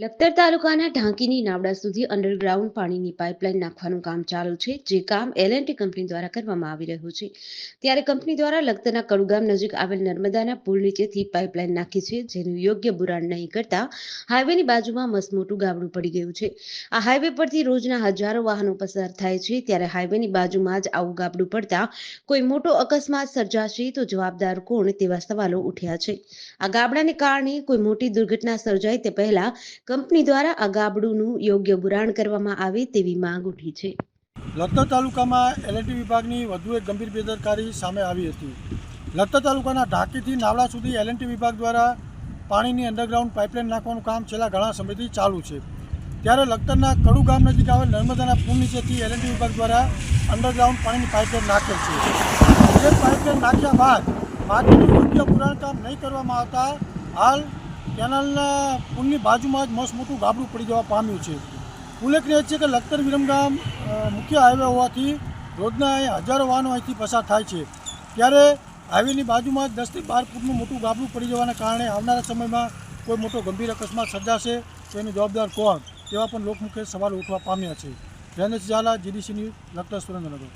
લખતર તાલુકાના ઢાંકીની નાવડા સુધી અંડરગ્રાઉન્ડ પાણીની પાઇપલાઇન નાખવાનું કામ ચાલુ છે, જે કામ એલએનટી કંપની દ્વારા કરવામાં આવી રહ્યું છે. ત્યારે કંપની દ્વારા લખતરના કડુગામ નજીક આવેલ નર્મદાના પુલ નીચેથી પાઇપલાઇન નાખી છે, જેનું યોગ્ય બુરાણ નહીં કરતા હાઈવેની બાજુમાં મસમોટું ગાબડું પડી ગયું છે. આ હાઈવે પરથી રોજના હજારો વાહનો પસાર થાય છે, ત્યારે હાઈવેની બાજુમાં જ આવું ગાબડું પડતા કોઈ મોટો અકસ્માત સર્જાશે તો જવાબદાર કોણ તેવા સવાલો ઉઠ્યા છે. આ ગાબડાને કારણે કોઈ મોટી દુર્ઘટના સર્જાય તે પહેલા કંપની દ્વારા આ ગાબડુંનું યોગ્ય બુરાણ કરવામાં આવે તેવી માંગ ઉઠી છે. લખતર તાલુકામાં એલએટી વિભાગની વધુ એક ગંભીર બેદરકારી સામે આવી હતી. લખતર તાલુકાના ઢાંકીથી નાવડા સુધી એલએનટી વિભાગ દ્વારા પાણીની અંડરગ્રાઉન્ડ પાઇપલાઇન નાખવાનું કામ છેલ્લા ઘણા સમયથી ચાલુ છે. ત્યારે લખતરના કડુ ગામ નજીક આવેલ નર્મદાના પુલ નીચેથી એલએનટી વિભાગ દ્વારા અંડરગ્રાઉન્ડ પાણીની પાઇપલાઇન નાખેલ છે. જે પાઇપલાઇન નાખ્યા બાદ માટીનું યોગ્ય પુરાણ કામ નહીં કરવામાં આવતા હાલ કેનાલના પુલની બાજુમાં જ મસ્ત મોટું ગાબડું પડી જવા પામ્યું છે. ઉલ્લેખનીય છે કે લખતર વિરમગામ મુખ્ય હાઈવે હોવાથી રોજના અહીં હજારો વાહનો અહીંથી પસાર થાય છે. ત્યારે હાઈવેની બાજુમાં જ દસથી બાર ફૂટનું મોટું ગાબડું પડી જવાના કારણે આવનારા સમયમાં કોઈ મોટો ગંભીર અકસ્માત સર્જાશે તો એની જવાબદાર કોણ? તેવા પણ લોકમુખે સવાલ ઉઠવા પામ્યા છે. Jaynesh Jhala GDC news Lakhtar Surendranagar.